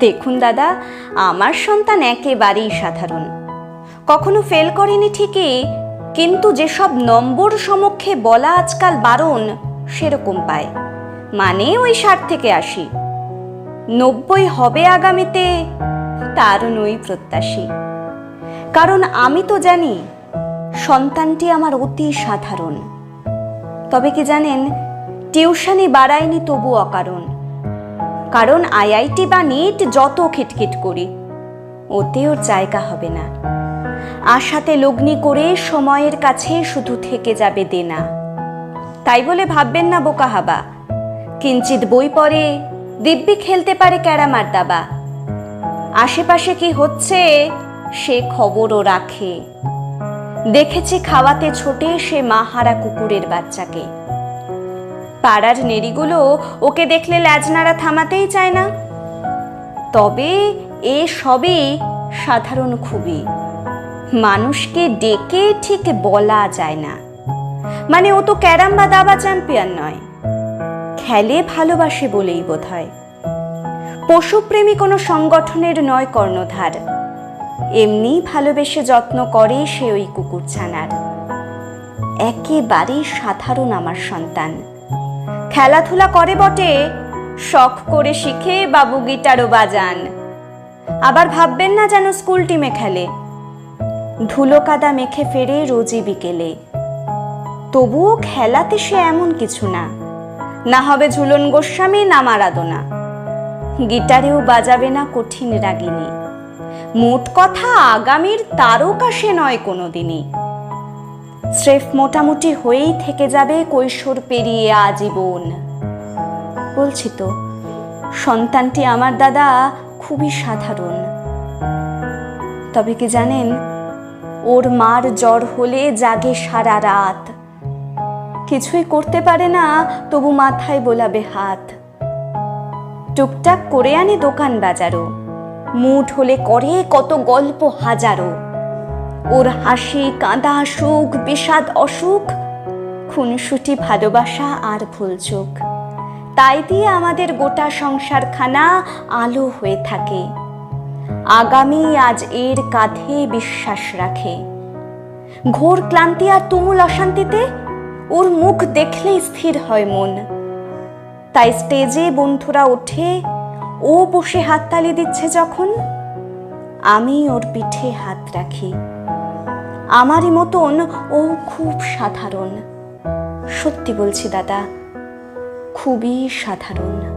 দেখুন দাদা, আমার সন্তান একেবারেই সাধারণ। কখনো ফেল করেনি ঠিকই, কিন্তু যেসব নম্বর সমক্ষে বলা আজকাল বারণ, সেরকম পায়। মানে ওই ষাট থেকে আশি। নব্বই হবে আগামীতে, তার নই প্রত্যাশী। কারণ আমি তো জানি, সন্তানটি আমার অতি সাধারণ। তবে কি জানেন টিউশনি বাড়ায়নি তবু অকারণ। কারণ আইআইটি বা নিট যত খিটখিট করি, ওতে ওর জায়গা হবে না। আশাতে লগ্নি করে সময়ের কাছে শুধু থেকে যাবে দেনা। তাই বলে ভাববেন না বোকা হাবা। কিঞ্চিত বই পড়ে, দিব্যি খেলতে পারে ক্যারামার দাবা। আশেপাশে কি হচ্ছে, সে খবরও রাখে। দেখেছি খাওয়াতে ছোটে সে মাহারা কুকুরের বাচ্চাকে। পাড়ার নেড়িগুলো ওকে দেখলে ল্যাজনারা থামাতেই চায় না। তবে এ সবই সাধারণ খুবই। মানুষকে ডেকে ঠিক বলা যায় না। মানে ও তো ক্যারাম বা দাবা চ্যাম্পিয়ন নয়। খেলে ভালোবাসে বলেই বোধ হয় পশুপ্রেমী কোনো সংগঠনের নয় কর্ণধার। এমনি ভালোবেসে যত্ন করে সে ওই কুকুর ছানার একেবারেই সাধারণ আমার সন্তান। খেলাধুলা করে বটে, শখ করে শিখে বাবু গিটারও বাজান। আবার ভাববেন না যেন স্কুল টিমে খেলে। ধুলো কাদা মেখে ফেরে রোজই বিকেলে। তবুও খেলাতে সে এমন কিছু না। না হবে ঝুলন গোস্বামী, না মারাদোনা। গিটারেও বাজাবে না কঠিন রাগিনী। মোট কথা আগামীর তারকা সে নয় কোনোদিনই। স্রেফ মোটামুটি হয়েই থেকে যাবে কৈশোর পেরিয়ে আজীবন। বলছি তো, সন্তানটি আমার দাদা খুবই সাধারণ। তবে কি জানেন, ওর মার জ্বর হলে জাগে সারা রাত। কিছুই করতে পারে না, তবু মাথায় বোলাবে হাত। টুকটাক করে আনে দোকান বাজারও। মুঠ হলে করে কত গল্প হাজারো। ওর হাসি, কাঁদা সুখ বিষাদ, অসুখ, খুনসুটি, ভালোবাসা আর ভুল চোখ তাই দিয়ে আমাদের গোটা সংসারখানা আলো হয়ে থাকে। আগামী আজ এর কাঁধে বিশ্বাস রাখে। ঘোর ক্লান্তি আর তুমুল অশান্তিতে ওর মুখ দেখলেই স্থির হয় মন। তাই স্টেজে বন্ধুরা ওঠে, ও বসে হাততালি দিচ্ছে যখন, আমি ওর পিঠে হাত রাখি। আমারই মতন ও খুব সাধারণ। সত্যি বলছি দাদা খুবই সাধারণ।